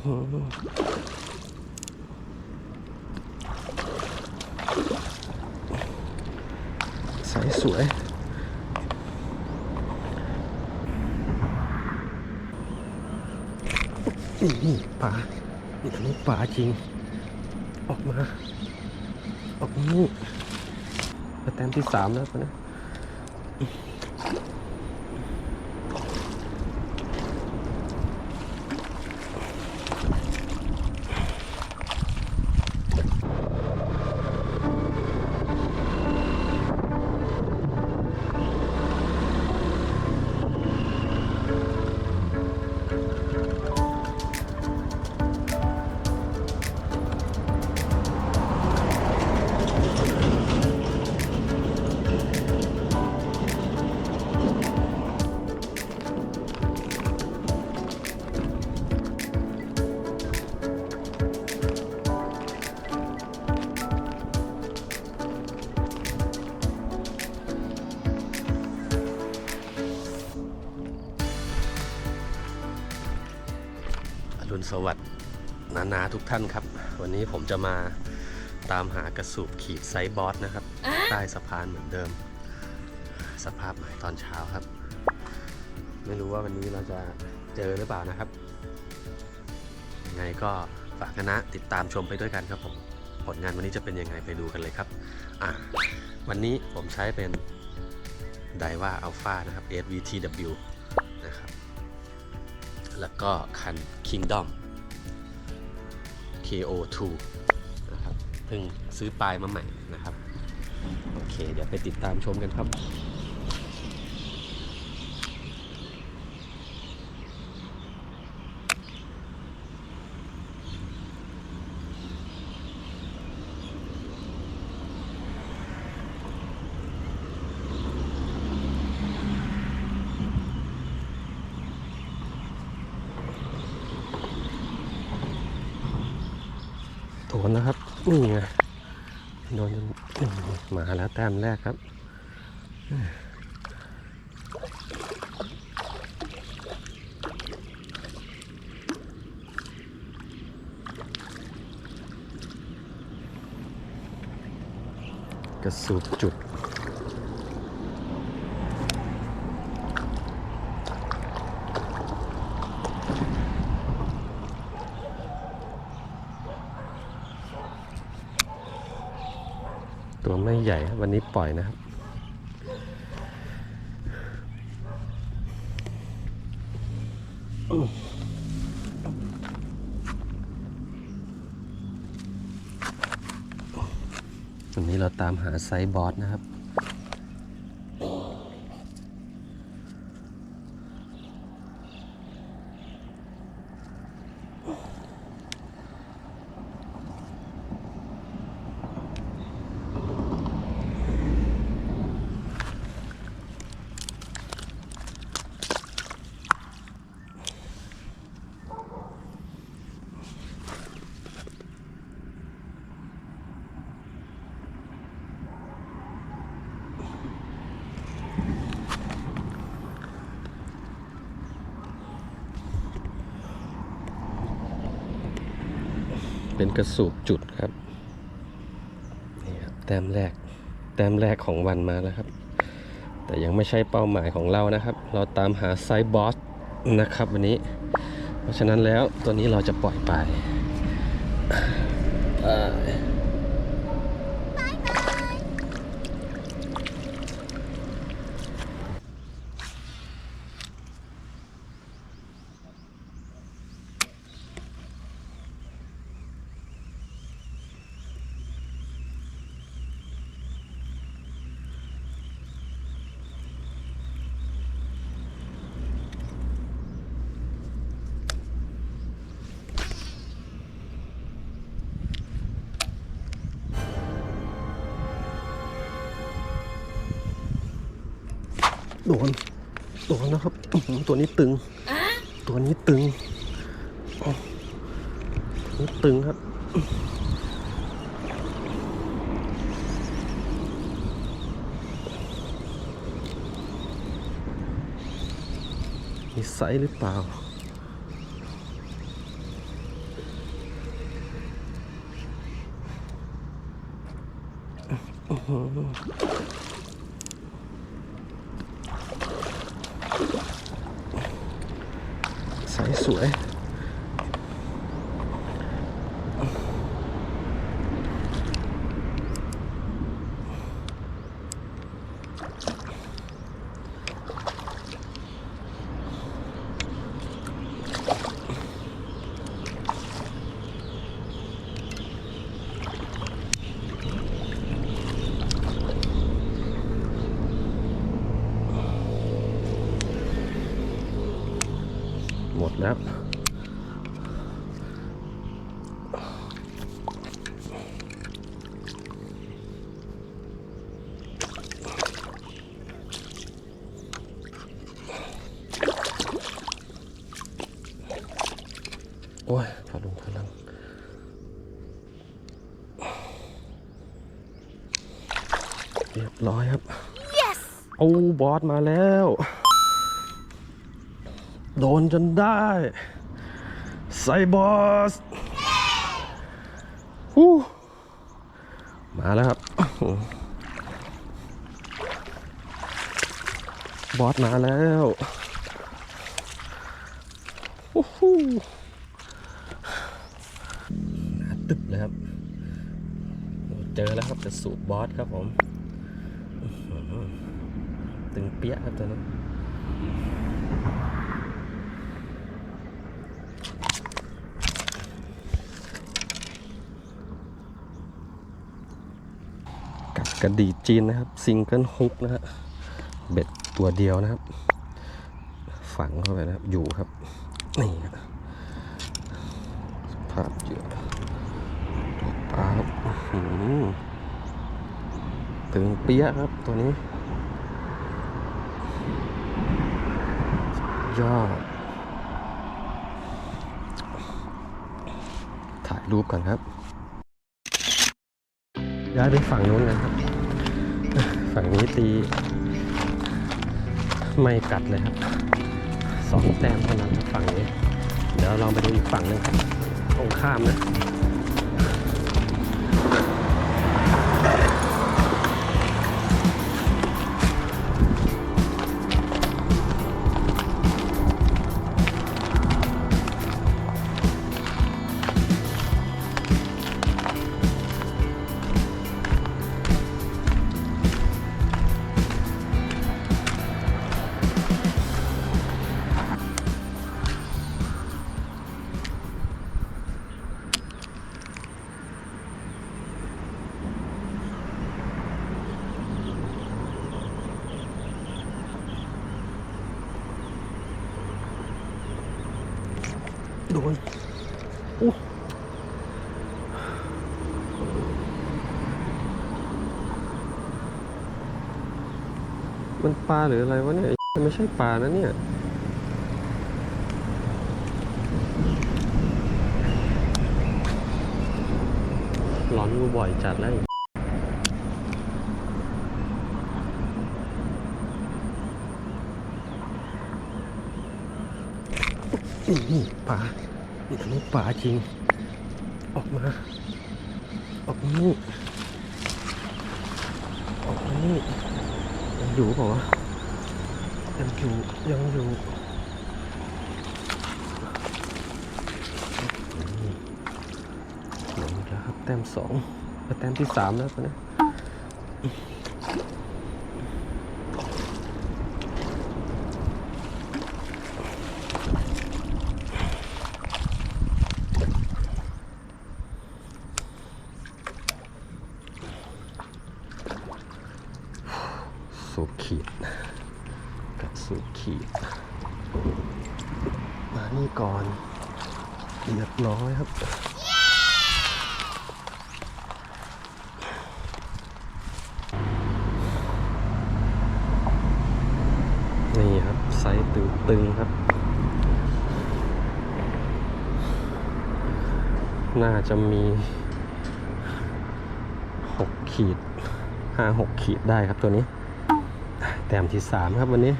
ใสสวยนี่ป่านี่อันนี้ป่าจริง ออกมา ออกมานี่มาแต้มที่สามแล้วนะ สวัสดิ์นานาทุกท่านครับ วันนี้ผมจะมาตามหากระสูบขีดไซส์บอสนะครับ ใต้สะพานเหมือนเดิม สภาพใหม่ตอนเช้าครับ ไม่รู้ว่าวันนี้เราจะเจอหรือเปล่านะครับยังไงก็ฝากคณะติดตามชมไปด้วยกันครับผมผลงานวันนี้จะเป็นยังไงไปดูกันเลยครับอะวันนี้ผมใช้เป็นไดว่าอัลฟานะครับ SVTW นะครับ แล้วก็คัน Kingdom KO2 นะครับเพิ่งซื้อปลายมาใหม่นะครับ โอเค เดี๋ยวไปติดตามชมกันครับ โดนแล้วครับ นี่ไงโดนมาแล้วแต้มแรกครับกระสูบจุด ตัวไม่ใหญ่วันนี้ปล่อยนะครับ วันนี้เราตามหาไซส์บอสนะครับ เป็นกระสูบจุดครับนี่ครับแต้มแรกแต้มแรกของวันมาแล้วครับ แต่ยังไม่ใช่เป้าหมายของเรานะครับ เราตามหาไซบอสนะครับวันนี้ เพราะฉะนั้นแล้วตัวนี้เราจะปล่อยไปไตัวตัวนะครับตัวนี้ตึง ตัวนี้ตึงตัวนี้ตึงครับมีไซหรือเปล่าอ สสวย หมดแล้วโอ้ยพอลงพลังเรียบร้อยครับ Yes! โอ้บอสมาแล้ว โดนจนได้ไซบอสฮู้มาแล้วครับ บอสมาแล้วโอ้โหหนาตึบเลยครับ เจอแล้วครับจะสูบบอสครับผม ตึงเปี้ยครับตัวนี้ กระดีจีนนะครับซิงเกิลฮุกนะฮะเบ็ดตัวเดียวนะครับ ฝังเข้าไปนะครับอยู่ครับ นี่ภาพเยื่อตัวปลาครับตึงเปี้ยครับตัวนี้ยอดถ่ายรูปกันครับ ย้ายไปฝั่งนู้นนะครับ ฝั่งนี้ตี ไม่กัดเลยครับสองแต้มเท่านั้นฝั่งนี้ เดี๋ยวลองไปดูอีกฝั่งหนึงครับตรงข้ามนะ โดนอู้มันปลาหรืออะไรวะเนี่ยไม่ใช่ปลานะเนี่ยหลอนกูบ่อยจัดแล้ว นี่นี่ป่านี่อันนี้ป่าจริง ออกมา ออกมานี่ออกมานี่ยังอยู่เปล่าวะยังอยู่ยังอยู่หลงแล้วครับแต้มสองแล้วแต้มที่สามแล้วนนะ สูบขีดกับสูบขีด มานี่ก่อนเรียบร้อยครับ นี่ครับไซส์ตึงๆครับ น่าจะมีหกขีดห้าหกขีดได้ครับตัวนี้ แต้มที่สามครับวันนี้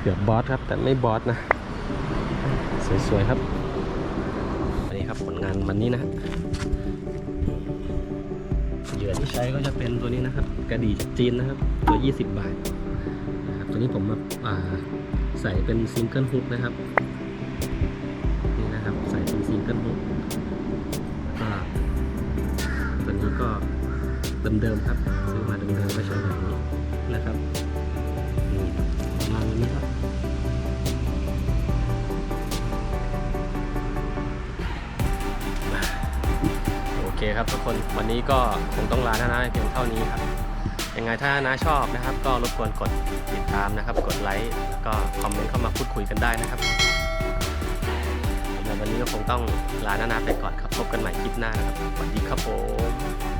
เกือบบอสครับแต่ไม่บอสนะ สวยๆครับอันนี้ครับผลงานวันนี้นะเหยื่อที่ใช้ก็จะเป็นตัวนี้นะครับ กระดี่จีนนะครับ ตัว 20 บาทนะครับตัวนี้ผมมาาใส่เป็นซิงเกิลฮุกนะครับนี่นะครับใส่เป็นซิงเกิลฮุกก็ตัวนี้ก็เดิมๆครับ ครับทุกคนวันนี้ก็คงต้องลานะนะเพียงเท่านี้ครับยังไงถ้านะชอบนะครับ ก็รบกวนกดติดตามนะครับ กดไลค์แล้วก็คอมเมนต์เข้ามาพูดคุยกันได้นะครับสำหรับวันนี้ก็คงต้องลานะนะไปก่อนครับพบกันใหม่คลิปหน้านะครับสวัสดีครับผม